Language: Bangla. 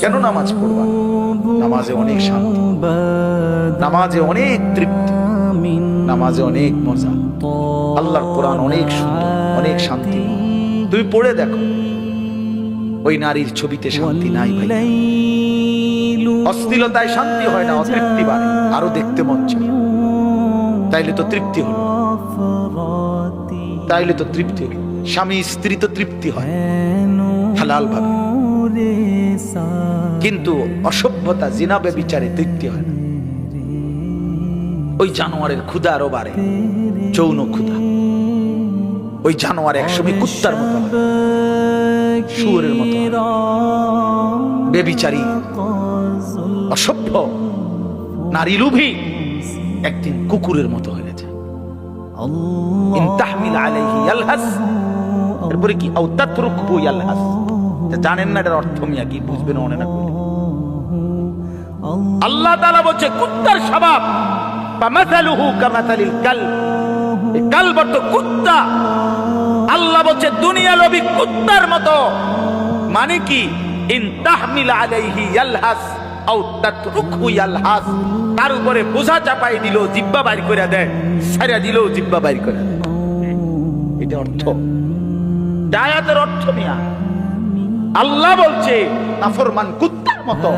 কেন নামাজ পড়বা? নামাজে অনেক শান্তি। নামাজে অনেক তৃপ্তি। নামাজে অনেক মজা। আল্লাহর কোরআন অনেক সুন্দর, অনেক শান্তি তুমি পড়ে দেখো। ওই নারীর ছবিতে শান্তি নাই ভাই। অস্থিলতায় শান্তি হয় না, অতৃপ্তি বাড়ে। আরও দেখতে মন চায়। তাইলে তো তৃপ্তি হলো। তাইলে তো তৃপ্তি হলো। স্বামী স্ত্রী তো তৃপ্তি হয়। হালাল ভাবে। কিন্তু অসভ্যতা জিনাবে বিচারে তৃপ্তি হয় না। ওই জানোয়ারের ক্ষুধা আরও বাড়ে, যৌন ক্ষুধা। ওই জানোয়ার একসময় কুত্তার মতো শুয়োরের মতো। বেবিচারী অসভ্য নারী লোভী একদিন কুকুরের মতো হয়ে যায় ইন তাহমিল আলাইহি ইয়ালহাস, এরপরে কি? আও তাতরুকহু ইয়ালহাস। জানেন না এটার অর্থ মিয়া, কি বুঝবেন মনে না আল্লাহ তাআলা বলছে, কুত্তার স্বভাব দুনিয়া মতো। মানে কি? তার উপরে বোঝা চাপাই দিল, জিব্বা বাইর করে দেয়। সারা দিল, জিব্বা বাইর করে দেয়। এটা অর্থ। ডায়াতের অর্থ মিয়া। আল্লাহ বলছে নাফরমান কুত্তার মতো।